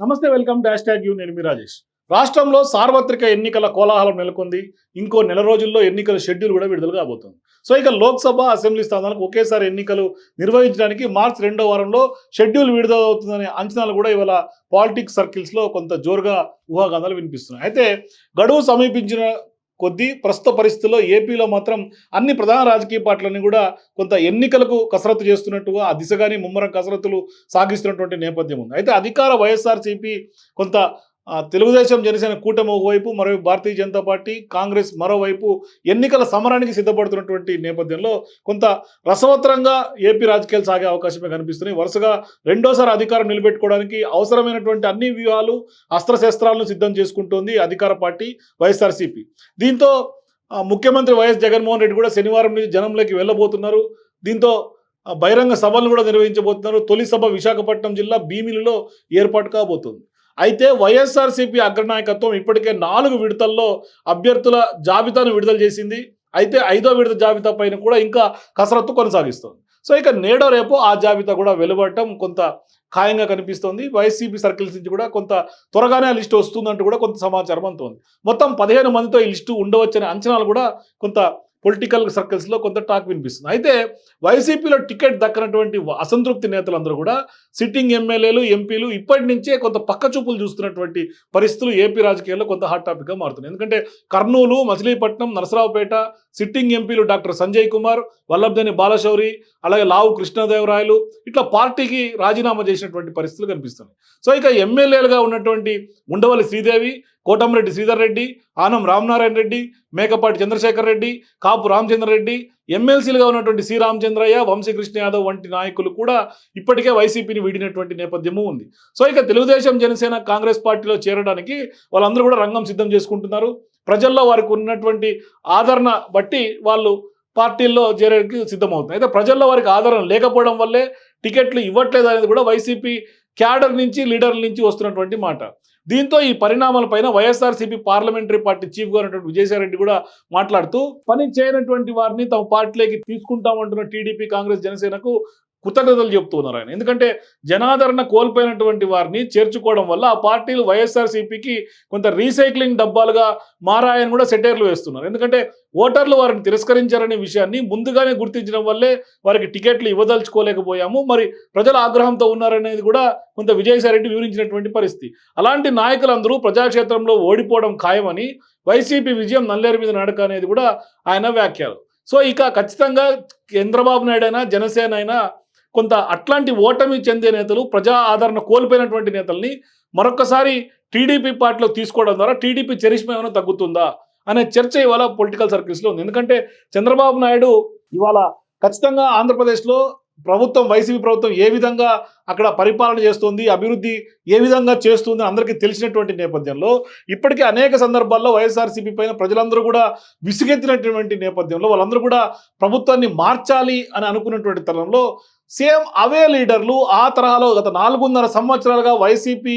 నమస్తే welcome dash tag you నేను మీ రాజేష్. రాష్ట్రంలో సార్వత్రిక ఎన్నికల కోలాహలం నెలకొంది. ఇంకో నెల రోజుల్లో ఎన్నికల షెడ్యూల్ కూడా విడుదల కాబోతుంది. సో ఇక లోక్సభ అసెంబ్లీ స్థానాలకు ఒకేసారి ఎన్నికలు నిర్వహించడానికి మార్చి రెండో వారంలో షెడ్యూల్ విడుదల అవుతుందనే అంచనాలు కూడా ఇవాళ పాలిటిక్స్ సర్కిల్స్లో కొంత జోరుగా ఊహాగానాలు వినిపిస్తున్నాయి. అయితే గడువు సమీపించిన కొద్దీ ప్రస్తుత పరిస్థితుల్లో ఏపీలో మాత్రం అన్ని ప్రధాన రాజకీయ పార్టీలన్నీ కూడా కొంత ఎన్నికలకు కసరత్తు చేస్తున్నట్టుగా ఆ దిశగానే ముమ్మరం కసరత్తులు సాగిస్తున్నటువంటి నేపథ్యం ఉంది. అయితే అధికార వైఎస్ఆర్సీపీ కొంత తెలుగుదేశం జనసేన కూటమి ఒకవైపు మరోవైపు భారతీయ జనతా పార్టీ కాంగ్రెస్ మరోవైపు ఎన్నికల సమరానికి సిద్ధపడుతున్నటువంటి నేపథ్యంలో కొంత రసవత్తరంగా ఏపీ రాజకీయాలు సాగే అవకాశమే కనిపిస్తున్నాయి. వరుసగా రెండోసారి అధికారం నిలబెట్టుకోవడానికి అవసరమైనటువంటి అన్ని వ్యూహాలు అస్త్రశస్త్రాలను సిద్ధం చేసుకుంటోంది అధికార పార్టీ వైఎస్ఆర్సీపీ. దీంతో ముఖ్యమంత్రి వైఎస్ జగన్మోహన్ రెడ్డి కూడా శనివారం నుంచి జనంలోకి వెళ్ళబోతున్నారు. దీంతో బహిరంగ సభలను కూడా నిర్వహించబోతున్నారు. తొలి సభ విశాఖపట్నం జిల్లా భీమిలిలో ఏర్పాటు కాబోతుంది. అయితే వైఎస్ఆర్సీపీ అగ్రనాయకత్వం ఇప్పటికే నాలుగు విడతల్లో అభ్యర్థుల జాబితాను విడుదల చేసింది. అయితే ఐదో విడత జాబితా పైన కూడా ఇంకా కసరత్తు కొనసాగిస్తుంది. సో ఇక నేడో రేపు ఆ జాబితా కూడా వెలువడటం కొంత ఖాయంగా కనిపిస్తోంది. వైసీపీ సర్కిల్స్ నుంచి కూడా కొంత త్వరగానే ఆ లిస్టు వస్తుందంటూ కూడా కొంత సమాచారం అంతోంది మొత్తం పదిహేను మందితో ఈ లిస్టు ఉండవచ్చనే అంచనాలు కూడా కొంత పొలిటికల్ సర్కిల్స్లో కొంత టాక్ వినిపిస్తుంది. అయితే వైసీపీలో టికెట్ దక్కనటువంటి అసంతృప్తి నేతలందరూ కూడా సిట్టింగ్ ఎమ్మెల్యేలు ఎంపీలు ఇప్పటి నుంచే కొంత పక్క చూపులు చూస్తున్నటువంటి పరిస్థితులు ఏపీ రాజకీయాల్లో కొంత హాట్ టాపిక్గా మారుతున్నాయి. ఎందుకంటే కర్నూలు మచిలీపట్నం నరసరావుపేట సిట్టింగ్ ఎంపీలు డాక్టర్ సంజయ్ కుమార్ వల్లభదేని బాలశౌరి అలాగే లావు కృష్ణదేవరాయలు ఇట్లా పార్టీకి రాజీనామా చేసినటువంటి పరిస్థితులు కనిపిస్తున్నాయి. సో ఇక ఎమ్మెల్యేలుగా ఉన్నటువంటి ఉండవల్లి శ్రీదేవి కోటంరెడ్డి శ్రీధర్ రెడ్డి ఆనం రామనారాయణ రెడ్డి మేకపాటి చంద్రశేఖర్ రెడ్డి కాపు రామచంద్ర రెడ్డి ఎమ్మెల్సీలుగా ఉన్నటువంటి సి రామచంద్రయ్య వంశీకృష్ణ యాదవ్ వంటి నాయకులు కూడా ఇప్పటికే వైసీపీని వీడినటువంటి నేపథ్యము ఉంది. సో ఇక తెలుగుదేశం జనసేన కాంగ్రెస్ పార్టీలో చేరడానికి వాళ్ళందరూ కూడా రంగం సిద్ధం చేసుకుంటున్నారు. ప్రజల్లో వారికి ఉన్నటువంటి ఆదరణ బట్టి వాళ్ళు పార్టీల్లో చేరేకి సిద్ధమవుతుంది అయితే ప్రజల్లో వారికి ఆదరణ లేకపోవడం వల్లే టికెట్లు ఇవ్వట్లేదు అనేది కూడా వైసీపీ క్యాడర్ నుంచి లీడర్ల నుంచి వస్తున్నటువంటి మాట. దీంతో ఈ పరిణామాలపైన వైఎస్ఆర్సీపీ పార్లమెంటరీ పార్టీ చీఫ్గా ఉన్నటువంటి విజయసాయిరెడ్డి కూడా మాట్లాడుతూ పని చేయనటువంటి వారిని తమ పార్టీలోకి తీసుకుంటామంటున్న టీడీపీ కాంగ్రెస్ జనసేనకు కృతజ్ఞతలు చెప్తున్నారు ఆయన. ఎందుకంటే జనాదరణ కోల్పోయినటువంటి వారిని చేర్చుకోవడం వల్ల ఆ పార్టీలు వైఎస్ఆర్సీపీకి కొంత రీసైక్లింగ్ డబ్బాలుగా మారాయని కూడా సెటైర్లు వేస్తున్నారు. ఎందుకంటే ఓటర్లు వారిని తిరస్కరించారనే విషయాన్ని ముందుగానే గుర్తించడం వల్లే వారికి టికెట్లు ఇవ్వదలుచుకోలేకపోయాము. మరి ప్రజల ఆగ్రహంతో ఉన్నారనేది కూడా కొంత విజయసాయిరెడ్డి వివరించినటువంటి పరిస్థితి. అలాంటి నాయకులందరూ ప్రజాక్షేత్రంలో ఓడిపోవడం ఖాయమని వైసీపీ విజయం నల్లేరు మీద నడక అనేది కూడా ఆయన వ్యాఖ్యలు. సో ఇక ఖచ్చితంగా చంద్రబాబు నాయుడు అయినా జనసేన అయినా కొంత అట్లాంటి ఓటమి చెందే నేతలు ప్రజా ఆదరణ కోల్పోయినటువంటి నేతల్ని మరొకసారి టీడీపీ పార్టీలో తీసుకోవడం ద్వారా టీడీపీ చరిష్మ ఏమైనా తగ్గుతుందా అనే చర్చ ఇవాళ పొలిటికల్ సర్కిల్స్లో ఉంది. ఎందుకంటే చంద్రబాబు నాయుడు ఇవాళ ఖచ్చితంగా ఆంధ్రప్రదేశ్లో ప్రభుత్వం వైసీపీ ప్రభుత్వం ఏ విధంగా అక్కడ పరిపాలన చేస్తుంది అభివృద్ధి ఏ విధంగా చేస్తుంది అందరికీ తెలిసినటువంటి నేపథ్యంలో ఇప్పటికే అనేక సందర్భాల్లో వైఎస్ఆర్సీపీ పైన ప్రజలందరూ కూడా విసుగెత్తినటువంటి నేపథ్యంలో వాళ్ళందరూ కూడా ప్రభుత్వాన్ని మార్చాలి అని అనుకున్నటువంటి తరుణంలో సేమ్ అవే లీడర్లు ఆ తరహాలో గత నాలుగున్నర సంవత్సరాలుగా వైసీపీ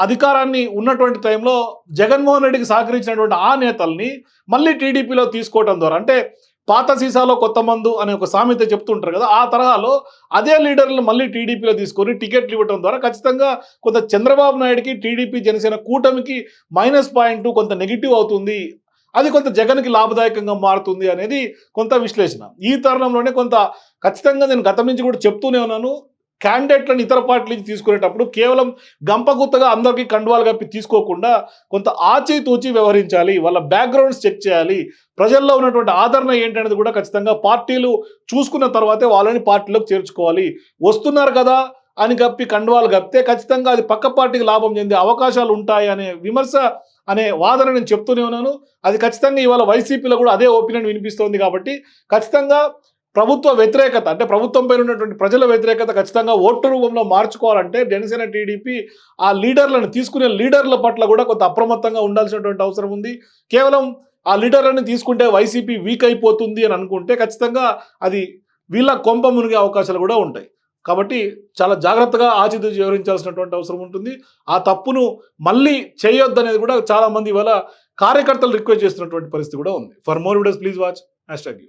అధికారాన్ని ఉన్నటువంటి టైంలో జగన్మోహన్ రెడ్డికి సహకరించినటువంటి ఆ నేతల్ని మళ్ళీ టీడీపీలో తీసుకోవటం ద్వారా అంటే పాత సీసాలో కొత్త మందు అనే ఒక సామెత చెప్తుంటారు కదా ఆ తరహాలో అదే లీడర్లు మళ్ళీ టీడీపీలో తీసుకొని టికెట్లు ఇవ్వడం ద్వారా ఖచ్చితంగా కొంత చంద్రబాబు నాయుడుకి టీడీపీ జనసేన కూటమికి మైనస్ పాయింట్ కొంత నెగిటివ్ అవుతుంది. అది కొంత జగన్కి లాభదాయకంగా మారుతుంది అనేది కొంత విశ్లేషణ. ఈ తరుణంలోనే కొంత ఖచ్చితంగా నేను గతం నుంచి కూడా చెప్తూనే ఉన్నాను. క్యాండిడేట్లను ఇతర పార్టీల నుంచి తీసుకునేటప్పుడు కేవలం గంపగుత్తగా అందరికీ కండువాలు కప్పి తీసుకోకుండా కొంత ఆచితూచి వ్యవహరించాలి వాళ్ళ బ్యాక్గ్రౌండ్స్ చెక్ చేయాలి. ప్రజల్లో ఉన్నటువంటి ఆదరణ ఏంటనేది కూడా ఖచ్చితంగా పార్టీలు చూసుకున్న తర్వాతే వాళ్ళని పార్టీలోకి చేర్చుకోవాలి. వస్తున్నారు కదా అని కప్పి కండువాలు కప్పితే ఖచ్చితంగా అది పక్క పార్టీకి లాభం చెందే అవకాశాలు ఉంటాయి అనే విమర్శ అనే వాదన నేను చెప్తూనే ఉన్నాను. అది ఖచ్చితంగా ఇవాళ వైసీపీలో కూడా అదే ఒపీనియన్ వినిపిస్తోంది కాబట్టి ఖచ్చితంగా ప్రభుత్వ వ్యతిరేకత అంటే ప్రభుత్వం పైన ఉన్నటువంటి ప్రజల వ్యతిరేకత ఖచ్చితంగా ఓటు రూపంలో మార్చుకోవాలంటే జనసేన టీడీపీ ఆ లీడర్లను తీసుకునే లీడర్ల పట్ల కూడా కొంత అప్రమత్తంగా ఉండాల్సినటువంటి అవసరం ఉంది. కేవలం ఆ లీడర్లను తీసుకుంటే వైసీపీ వీక్ అయిపోతుంది అని అనుకుంటే ఖచ్చితంగా అది వీళ్ళ కొంప మునిగే అవకాశాలు కూడా ఉంటాయి. కాబట్టి చాలా జాగ్రత్తగా ఆచితూచి వివరించాల్సినటువంటి అవసరం ఉంటుంది. ఆ తప్పును మళ్ళీ చేయొద్దు అనేది కూడా చాలా మంది ఇవాళ కార్యకర్తలు రిక్వెస్ట్ చేస్తున్నటువంటి పరిస్థితి కూడా ఉంది. For more videos please watch hashtag you